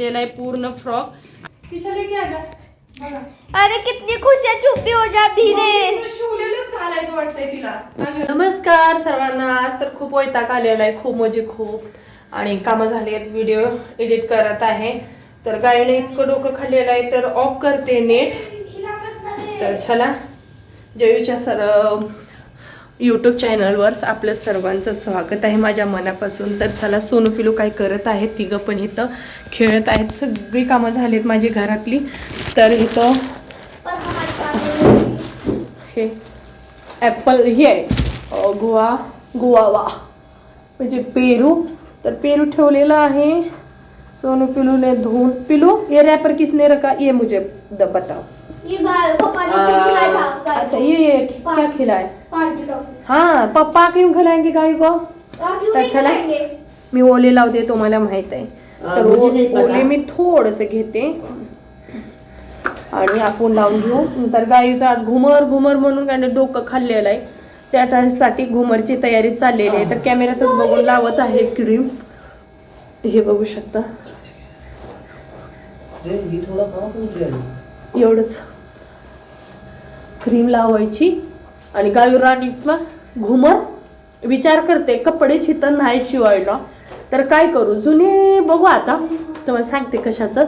आहे पूर्ण फ्रॉक. अरे कितनी खुश है चुप्पी हो जा धीरे. घालायचं वाटतंय तिला. नमस्कार सर्वांना. आज तर खूप वैताग आलेला आहे खूप म्हणजे खूप. आणि कामं झाली आहेत व्हिडिओ एडिट करत आहे. तर गायने इतकं डोकं खाल्लेलं आहे तर ऑफ करते नेट. तर चला जयूच्या सर यूट्यूब चॅनलवर आपलं सर्वांचं स्वागत आहे. माझ्या मनापासून तर चला सोनू पिलू काय करत आहेत तिघं पण इथं खेळत आहेत. सगळी कामं झालीत माझी घरातली. तर इथं हे ॲपल हे आहे. गोवा गुवा गुवावा. म्हणजे पेरू. तर पेरू ठेवलेला आहे. सोनू पिलूने धुवून. पिलू ये रॅपर किसने रखा? ये मुझे द बताओ अच्छा ये ये क्या खिलाए? हाँ पप्पा क्यों खिलाएंगे गाय को? तर चला। मी ओले लावते तुम्हाला माहीत आहे. तर ओले मी थोडस घेते. आणि आपण लावून घेऊ. तर गाईचं आज घुमर घुमर म्हणून काय डोकं खाल्लेलं आहे. त्यासाठी घुमरची तयारी चाललेली आहे. तर कॅमेऱ्यातच बघून लावत आहे क्रीम. हे बघू शकता. एवढंच. क्रीम लावायची आणि गायू राणी घुमर विचार करते कपडे चितर नाही शिवायला. तर काय करू? जुने बघू आता. तुम्हाला सांगते कशाचं.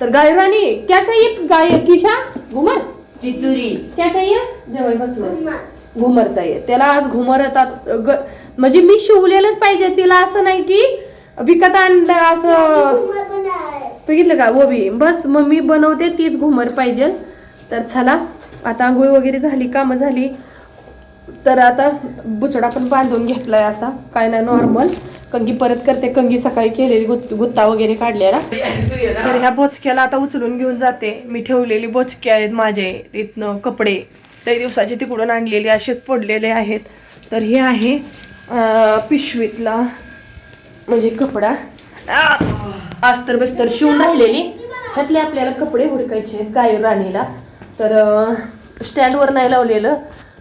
तर गायू राणी क्या चाहिए गाय किशा घुमर. तितुरी क्या चाहिए जवळ बसलं. घुमर. चाहिए त्याला आज घुमर येतात ग- म्हणजे मी शिवलेलंच पाहिजे तिला असं नाही की विकत आणलं असं. बघितलं का? वो बी बस मम्मी बनवते तीच घुमर पाहिजे. तर चला आता आंघोळ वगैरे झाली कामं झाली तर आता बुचडा पण बांधून घेतलाय असा. काय नाही नॉर्मल कंगी परत करते कंगी सकाळी केलेली गुत गुत्ता वगैरे काढलेला. तर ह्या बोचक्याला आता उचलून घेऊन जाते. मी ठेवलेली बोचके आहेत माझे तिथनं कपडे. ते दिवसाचे तिकडून आणलेले असेच पडलेले आहेत. तर हे आहे पिशवीतला म्हणजे कपडा. अस्तर बस्तर शिवून राहिलेली. ह्यातले आपल्याला कपडे हुडकायचे आहेत गायू राणीला. तर स्टँडवर नाही लावलेलं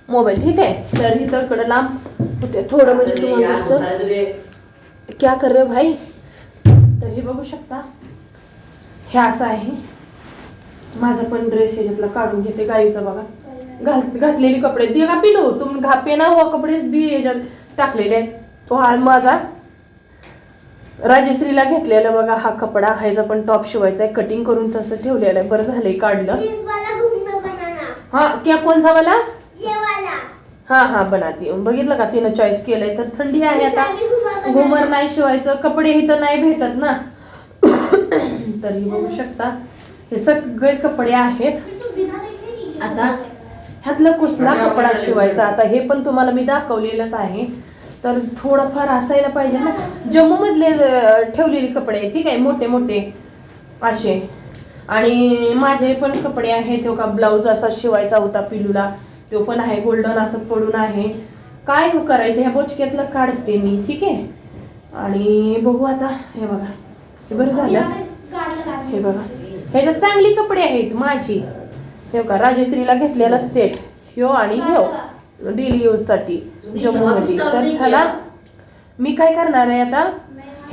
मोबाईल ठीक आहे? तर इथं इकडं लांब होते. थोडं म्हणजे तुम्हाला दिसतं. क्या कर रे भाई? तर हे बघू शकता. हे असं आहे. माझा पण ड्रेस ह्याच्यातला काढून घेते गाईचा बघा. घाल घातलेली कपडे. ते का पिलो? तुम घापे ना हो कपडे बी ह्याच्यात टाकलेले आहेत. तो हा माझा राजश्रीला घेतलेला बघा हा कपडा. ह्याचा पण टॉप शिवायचा आहे. कटिंग करून तसं ठेवलेलं आहे. बरं झालंय काढलं. हा क्या कोणसा वाला हा हा बनाती हूँ. बघितलं का? तिनं चॉईस केलंय तर थंडी आहे आता. घुमर नाही शिवायचं कपडे इथं नाही भेटत ना. तरी बघू शकता. हे सगळे कपडे आहेत. आता ह्यातलं कुसला कपडा शिवायचा. आता हे पण तुम्हाला मी दाखवलेलंच आहे. तर थोडंफार असायला पाहिजे ना. जम्मू मधले ज- ठेवलेले कपडे आहेत, ठीक आहे मोठे मोठे. असे. आणि माझे पण कपडे आहेत हो का ब्लाऊज असा शिवायचा होता पिलूला तो पण आहे गोल्डन असं पडून आहे. काय करायचं? ह्या बोचक्यातलं काढते मी ठीक आहे? आणि बघू आता हे बघा. हे बरं झालं. हे बघा. ह्याच्यात चांगली कपडे आहेत माझी. हे बघा राजश्रीला घेतलेला सेट ह्यो आणि ह्यो. डेली यूजसाठी. जम्मू मध्ये तर चला. मी काय करणार आहे आता?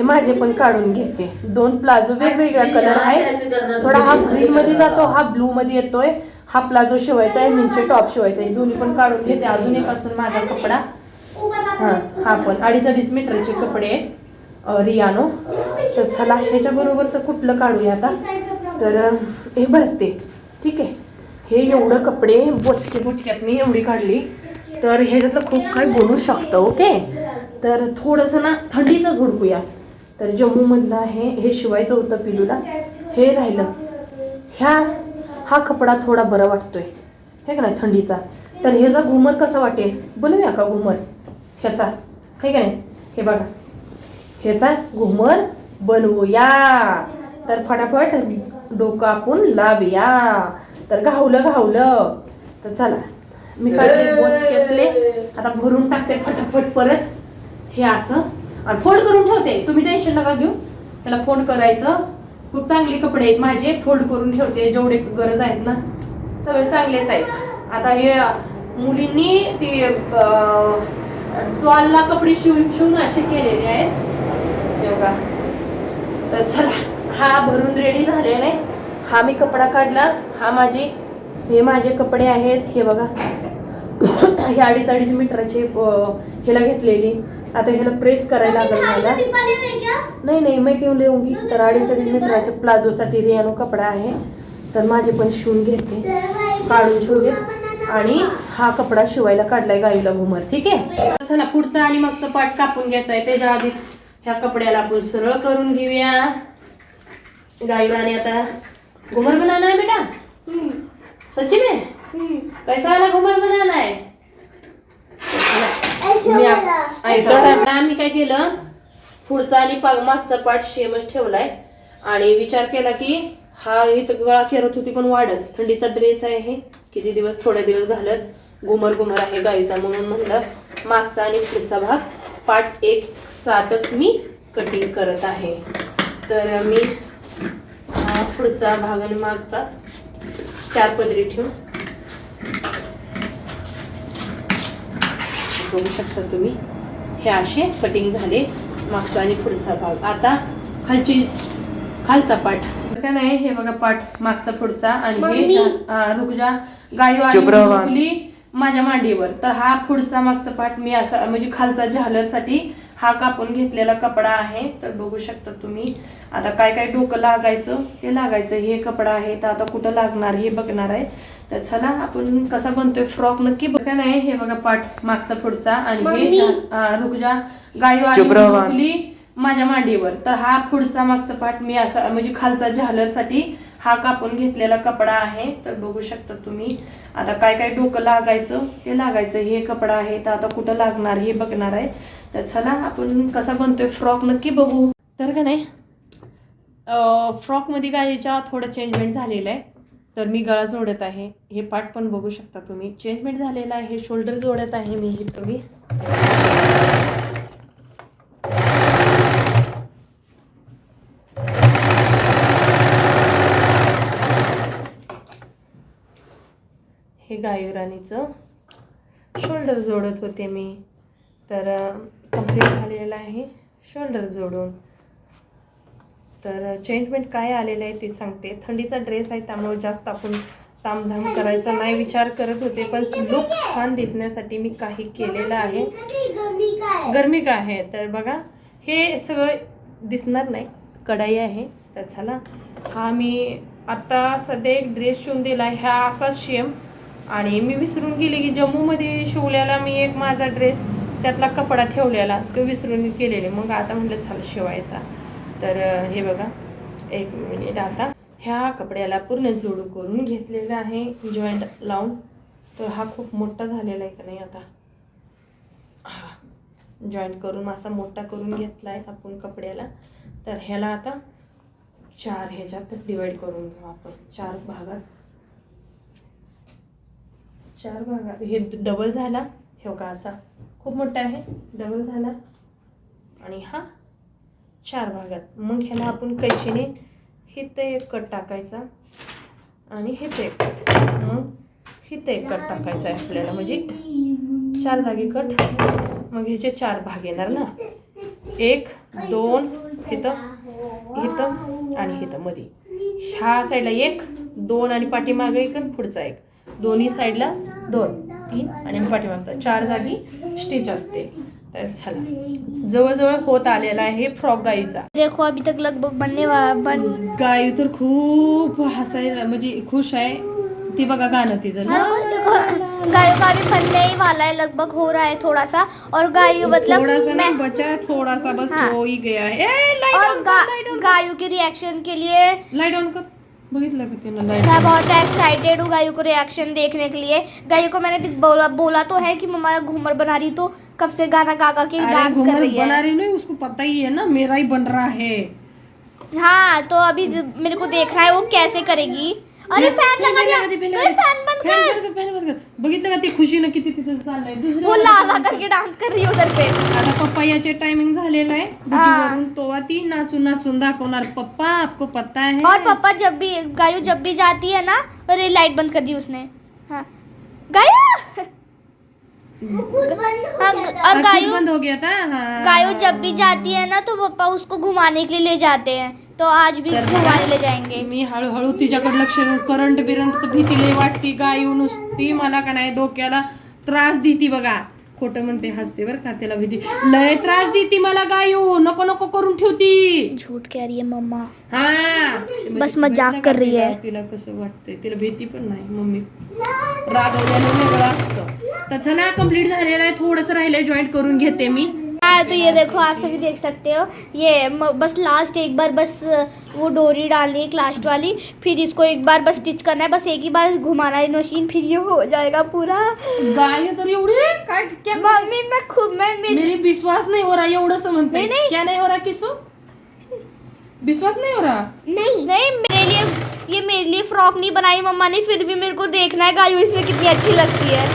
हे माझे पण काढून घेते. दोन प्लाझो वेगवेगळा कलर आहे थोडा हा ग्रीन मध्ये जातो हा ब्लू मध्ये येतोय. हा प्लाझो शिवायचा आहे ह्यांचे टॉप शिवायचा आहे. दोन्ही पण काढून घेते. अजून एक असून माझा कपडा. हा हा पण. अडीच अडीच मीटरचे कपडे आहेत. रियानो. तर चला ह्याच्या बरोबरच कुठलं काढूया आता? तर हे भरते. ठीक आहे. हे एवढं कपडे बोचके बोचक्यातनी एवढी काढली. तर ह्याच्यातलं खूप काही बोलू शकतं ओके? तर थोडंसं ना थंडीचंच हुडकूया तर जम्मूमधलं आहे हे शिवायचं होतं पिलूला. हे राहिलं. ह्या हा कपडा थोडा बरा वाटतोय. हे का नाही थंडीचा. तर ह्याचा घुमर कसा वाटेल? बोलूया का घुमर? ह्याचा. हे का नाही? हे बघा. ह्याचा घुमर बनवूया. तर फटाफट डोकं आपण लावूया. तर घावलं घावलं. तर चला. मी काढले बोचक्यातले आता भरून टाकते फटाफट परत. हे असं. आणि फोल्ड करून ठेवते. तुम्ही टेन्शन नका घेऊ. त्याला फोल्ड करायचं. खूप चांगले कपडे आहेत माझे. फोल्ड करून ठेवते. जेवढे गरज आहेत ना. सगळे चांगलेच आहेत. आता हे मुलींनी ती टॉलला कपडे शिवून शिवून असे केलेले आहेत. हे बघा. तर चला. हा भरून रेडी झालेला आहे. हा मी कपडा काढला. हा माझी हे माझे कपडे आहेत. हे बघा. हे अडीच अडीच मीटरचे ह्याला घेतलेली. आता ह्याला प्रेस करायला लागेल मला. नाही नाही मैं क्यों लेऊंगी तर अडीच अडीच मीटरच्या प्लाझोसाठी रियानो कपडा आहे. तर माझे पण शिवून घेते. काढून ठेवले आणि हा कपडा शिवायला काढलाय गाईला घुमर. ठीक आहे? चला पुढचा आणि मागचा पाठ कापून घ्यायचा आहे. त्याच्या आधी ह्या कपड्याला आपण सरळ करून घेऊया. गाईला आणि आता घुमर बनाना है बेटा? सच्ची में कैसा वाला घुमर बनाना है मी आप- ऐका, आता आम्ही काय केलं? पुढचा आणि पा- मागचा पाठ सेमच ठेवलाय. आणि विचार केला की हा इथं गळा फिरत होती पण वाढत. थंडीचा ड्रेस आहे हे. किती दिवस थोडे दिवस घालत. घुमर घुमर आहे गाईचा म्हणून म्हणलं. मागचा आणि पुढचा भाग. पाठ एक सातच मी कटिंग करत आहे. तर मी हा पुढचा भाग आणि मागचा चार पदरी ठेवून बघू शकता तुम्ही. हे असे कटिंग झाले मागचा आणि पुढचा भाग. आता खालची खालचा पाठ. का नाही हे बघा पाठ मागचा पुढचा आणि हे हा, रुकजा गायू. झोपली माझ्या मांडीवर. तर हा पुढचा मागचा पाठ मी असा म्हणजे खालचा झालरसाठी हा कापून घेतलेला कपडा आहे. तर बघू शकता तुम्ही. आता काय काय डोकं लागायचं? ते लागायचं. हे कपडा आहे. तर आता कुठं लागणार? हे बघणार आहे. तर चला आपण कसा बनतोय फ्रॉक नक्की बघा नाही हे बघा पाठ मागचा पुढचा आणि हे मम्मी. झा- हा, रुकजा गायू आली चुप राहा. झोपली माझ्या मांडीवर. तर हा पुढचा मागचा पाठ मी असा म्हणजे खालचा झालरसाठी हा कापून घेतलेला कपडा आहे. तर बघू शकता तुम्ही. आता काय काय डोकं लागायचं ते लागायचं. हे कपडा आहे तर आता कुठं लागणार हे बघणार आहे. तर चला आपण कसा बनतोय फ्रॉक नक्की बघू. तर का नाही फ्रॉकमध्ये गाडीच्या थोडं चेंजमेंट झालेलं आहे. तर मी गळा जोडत आहे. हे पाठ पण बघू शकता तुम्ही. चेंजमेंट झालेलं आहे. शोल्डर जोडत आहे मी. हे तुम्ही. हे गायुराणीचं शोल्डर जोडत होते मी. तर कंप्लीट झालेलं आहे. शोल्डर जोडून. तर चेंजमेंट काय आलेलं आहे ते सांगते. थंडीचा ड्रेस आहे त्यामुळे जास्त आपण तामझाम करायचा नाही विचार करत होते पण लुक छान दिसण्यासाठी मी काही केलेलं आहे. गरमी काय आहे. तर बघा हे सगळं दिसणार नाही कढाई आहे. तर चला हा मी आत्ता सध्या एक ड्रेस शिवून दिला आहे हा असाच शेम आणि मी विसरून गेले की जम्मूमध्ये शिवलेला मी एक माझा ड्रेस त्यातला कपडा ठेवलेला तो विसरून गेलेले. मग आता म्हटलं चला शिवायचा. तर हे बघा. एक मिनिट आता. ह्या कपड्याला पूर्ण जोडू करून घेतलेलं आहे जॉईंट लावून. तर हा खूप मोठा झालेला आहे का नाही आता? हा. जॉईंट करून असा मोठा करून घेतला आहे आपण कपड्याला. तर ह्याला आता चार ह्याच्यात डिवाईड करून घेऊ आपण. चार भागात. चार भागात. हे डबल झाला. हे का असा. खूप मोठा आहे. डबल झाला. आणि हा चार भागात. मग ह्याला आपण कैचीने हिथं एक कट टाकायचा आणि हिथं एक कट. मग हिथं एक कट टाकायचा आहे आपल्याला. म्हणजे चार जागी कट. मग ह्याचे चार भाग येणार ना एक दोन हिथं हिथं आणि हिथं मध्ये ह्या साईडला एक दोन आणि पाठीमागे एक आणि पुढचा एक. दोन्ही साईडला दोन तीन आणि पाठीमागचा. चार जागी स्टिच असते. तर चला. जवळजवळ होत आलेला आहे फ्रॉक गाईचा. देखो अभी तक लगभग बनने वाला बन गाई तर खूप हसायला म्हणजे खुश आहे. ती बघा गाणं तिचं गायों का भी बनने ही वाला है लगभग हो रहा है थोड़ा सा और गाय मतलब थोड़ा सा ना बचा है थोड़ा सा बस हाँ। हो ही गया है। ए और गा, गायों के रिएक्शन के लिए लाइट ऑन कर। बघितलं का तिनं मैं बहुत एक्साइटेड हूँ गायों को रिएक्शन देखने के लिए। गायों को मैंने बोला बोला तो है कि मम्मा घूमर बना रही तो कब से गाना गा गा के अरे डांस कर घूमर रही बना रही नहीं उसको पता ही है ना मेरा ही बन रहा है। हाँ तो अभी ज- मेरे को देखना है वो कैसे करेगी। अरे फ़ैन लगा दिया तो फ़ैन बंद कर। बघितलं का ती खुशीनं किती तिथं चाललंय दुसरं वो ला ला करके डांस कर रही है उधर पे। आता पप्पायाचे टायमिंग झालेलं आहे. हाँ। तो ती नाचून नाचून दाखवणार. पप्पा आपको पता है. और पापा जब भी गायू जब भी जाती है ना अरे लाइट बंद कर दी उसने। हाँ। गायू! हाँ, और गायू बंद हो गया था? हाँ गायू जब भी जाती है ना तो पापा उसको घुमाने के लिए ले जाते हैं। तो आज भी घुमाने ले जाएंगे। मी हळूहळू तिच्याकडे लक्ष करंट बिरंटचं भीती लई वाटती. गाय नुसती मला का नाही डोक्याला त्रास देती बघा. खोटं म्हणते हसते बरं का त्याला भीती लय त्रास देती मला गायू नको नको करून ठेवती. झूठ कह रही है मम्मा. हा. बस मजाक कर रही है. तिला कसं वाटतंय तिला भीती पण नाही मम्मी. रागवल्यानं वेगळं असतं. तर चला कंप्लीट झालेलं आहे. थोडंसं राहिलंय जॉईंट करून घेते मी. हाँ तो ये देखो आप सभी देख सकते हो। ये बस लास्ट एक बार बस वो डोरी डालनी है एक लास्ट वाली। फिर इसको एक बार बस स्टिच करना है बस एक ही बार घुमाना है मशीन फिर ये हो जाएगा पूरा। गाय तर एवढी काय क्या मम्मी मैं खुद मैं मेरी विश्वास नहीं हो रहा एवढं समजते नहीं. क्या नहीं हो रहा किसो विश्वास नहीं हो रहा? नहीं नहीं मेरे लिए ये मेरे लिए फ्रॉक नहीं बनाई मम्मा ने फिर भी मेरे को देखना है गायू इसमें कितनी अच्छी लगती है।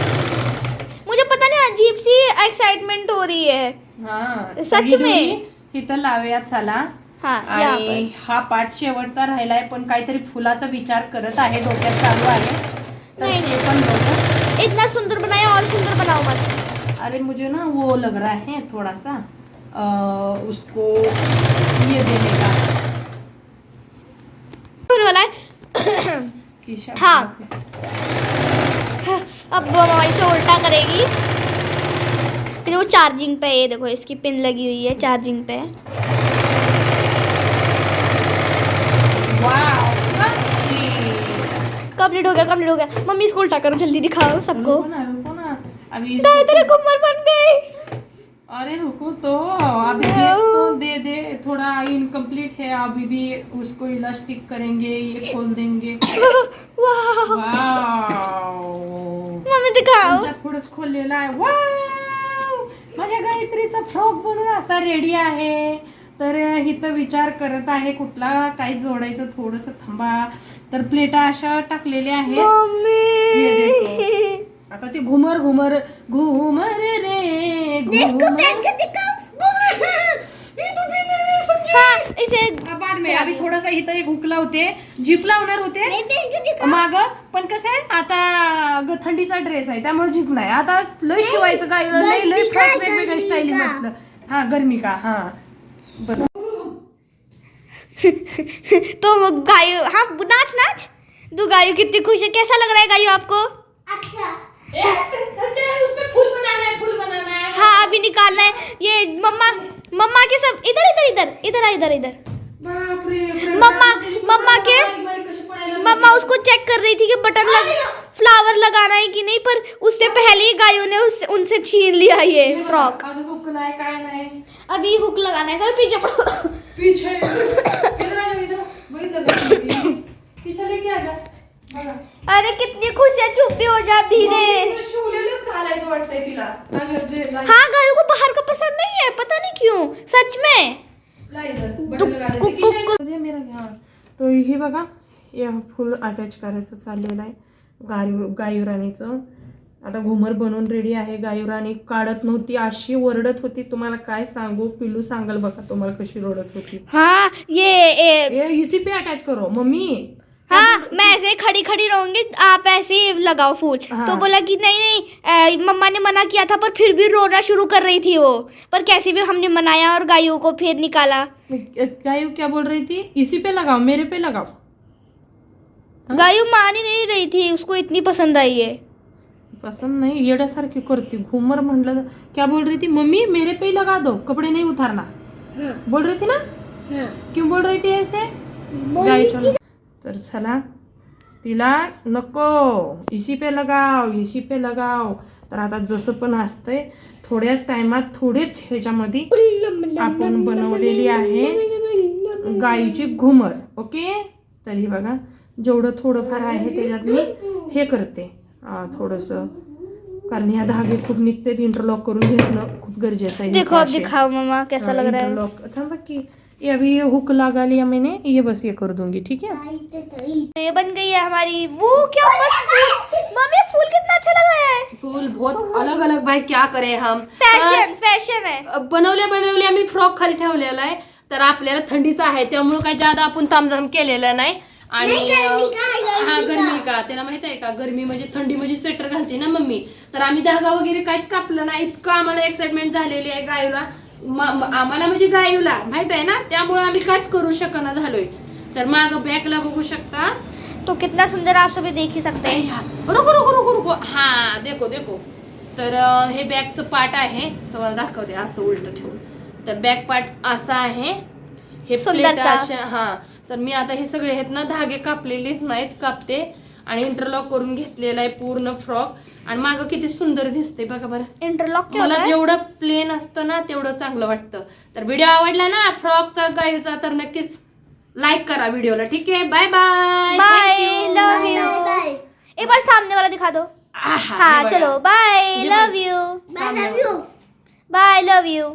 मुझे पता नहीं अजीब सी एक्साइटमेंट हो रही है। हा सच में? इथं लावूयात चला. हाँ आणि हा पाठ शेवटचा राहिलाय पण काहीतरी फुलाचा विचार करत आहे डोक्यात चालू आहे. तर नहीं. ते पण बघू. पर इतना सुंदर बनाया और सुंदर बनाओ मत. अरे मुझे ना वो लग रहा है थोड़ा सा अ, उसको ये देने का. होने वाला है? है। अब वो हमारी से उल्टा करेगी। फिर वो चार्जिंग पे ये देखो इसकी पिन लगी हुई है चार्जिंग पे। कंप्लीट हो गया कंप्लीट हो गया। मम्मी इसको उल्टा करो जल्दी दिखाओ सबको। अभी तेरे कमर बन गई। अरे रुको तो अभी तो दे दे। थोड़ा इनकम्प्लीट है अभी भी उसको इलास्टिक करेंगे ये खोल देंगे। वाह। मम्मी दिखाओ। तुमच्या पुढेच खोललेला आहे वाव माझ्या गायत्रीचा फ्रॉक बनून असा रेडी आहे. तर इथं विचार करत आहे कुठला काय जोडायचं थोडस थांबा. तर प्लेटा अशा टाकलेल्या आहेत. आता ते घुमर घुमर. घुमर रे घुमर हाँ इसे हा, बाद में अभी थोडासा इथं एक हुक लावते जीप लावणार होते. माग पण कसं आहे आता ग- थंडीचा ड्रेस आहे त्यामुळे नाही आता लय शिवायचं काय लय लय फ्रॉक वेगवेगळ्या स्टाईल म्हटलं. हा गरमी का? हा. बरं. तो वो गायू हाँ नाच नाच. तू गायू कितनी खुश है कैसा लग रहा है गायू आपको? ए, संजय, उसपे फूल बनाना है फूल बनाना है। हाँ अभी निकालना है। ये मम्मा मम्मा के सब इधर इधर इधर इधर आ इधर इधर. मम्मा मम्मा के मम्मा उसको चेक कर रही थी कि बटन लग फ्लावर लगाना है कि नहीं पर उससे पहले ही गायों ने उस, उनसे छीन लिया ये फ्रॉक अभी हुक लगाना है कभी पीछे पड़ो। पीछे। इधर आ जाओ इधर। वही इधर पीछे लेके आ जा। अरे कितनी खुश है चुप भी हो जा धीरे। घालायचं वाटतंय तिला. हाँ गायों को बाहर का पसंद नहीं है पता नहीं क्यों सच में। बटन. तो हे बघा या फुल अटॅच करायचं चाललेलं आहे गायू गायुराणीचं. आता घुमर बनवून रेडी आहे गायुराणी काढत नव्हती अशी ओरडत होती. तुम्हाला काय सांगू पिल्लू सांगाल बघा तुम्हाला कशी रडत होती. हाँ ये, ये। ए इसी पे अटॅच करो मम्मी. हाँ मैं ऐसे ही खड़ी खड़ी रहूँगी आप ऐसे ही लगाओ फूल। हाँ। तो बोला कि नहीं नहीं मम्मा ने मना किया था पर फिर भी रोना शुरू कर रही थी वो। पर कैसे भी हमने मनाया और गायों को फिर निकाला। गायू क्या बोल रही थी? इसी पे लगाओ मेरे पे लगाओ। हाँ? गायू मान ही नहीं रही थी उसको इतनी पसंद आई है। पसंद नहीं येड्यासारखी करती? घुमर म्हणलं क्या बोल रही थी? मम्मी मेरे पे ही लगा दो कपड़े नहीं उतारना। बोल रही थी ना? क्यों बोल रही थी ऐसे? तर चला. तिला नको. इसी पे लगाव इसी पे लगाव. तर आता जसं पण असतंय थोड्याच टायमात थोडेच ह्याच्यामध्ये आपण बनवलेली आहे गाईची घुमर. ओके? तरी बघा जेवढं थोडंफार आहे त्याच्यात मी हे करते. थोडंसं. कारण ह्या धागे खूप निघते इंटरलॉक करून घेणं खूप गरजेचं आहे है इंटरलॉक थांबा की ये अभी ये हुक लगा लिया मैंने ये बस ये कर दूंगी ठीक है? तो ये बन गई है हमारी। वो क्या मस्त फूल। मम्मी फूल कितना अच्छा लगा है। फूल बहुत अलग अलग भाई क्या करें हम? फॅशन फॅशन आहे तर बनवल्या बनवल्या आम्ही फ्रॉक खाली ठेवलेला आहे. तर आपल्याला थंडीचा आहे त्यामुळे काही जादा आपण तामझाम केलेलं नाही. आणि हा गरमी का? त्याला माहीत आहे का? गरमी म्हणजे थंडी म्हणजे स्वेटर घालते ना मम्मी. तर आम्ही धागा वगैरे काहीच कापलं नाही. इतकं आम्हाला एक्साइटमेंट झालेली आहे गायला. आम्हाला म्हणजे गायूला माहीत आहे ना? त्यामुळे आम्ही काच करू शकना झालोय. तर माग बॅकला बघू शकता. तो कितना सुंदर आप सभी देख ही सकते ए, हैं. रुको रुको रुको रुको. देखो देखो. तर हे बॅकचं पार्ट आहे. तुम्हाला दाखवते असं उलट ठेवून. तर बॅक पार्ट असा आहे. हे. प्लेट अशा हा. तर मी आता हे सगळे आहेत ना धागे कापलेलेच नाहीत कापते. आणि इंटरलॉक करून घेतलेला आहे पूर्ण फ्रॉक आणि मागं किती सुंदर दिसते बघा बरं. इंटरलॉक मला? जेवढं प्लेन असतं ना तेवढं चांगलं वाटतं. तर व्हिडिओ आवडला ना फ्रॉकचा गायूचा तर नक्कीच लाईक करा व्हिडिओला ठीक आहे? Bye bye bye love you एक बार सामने वाला दिखा दो. हाँ चलो. Bye love you bye bye love you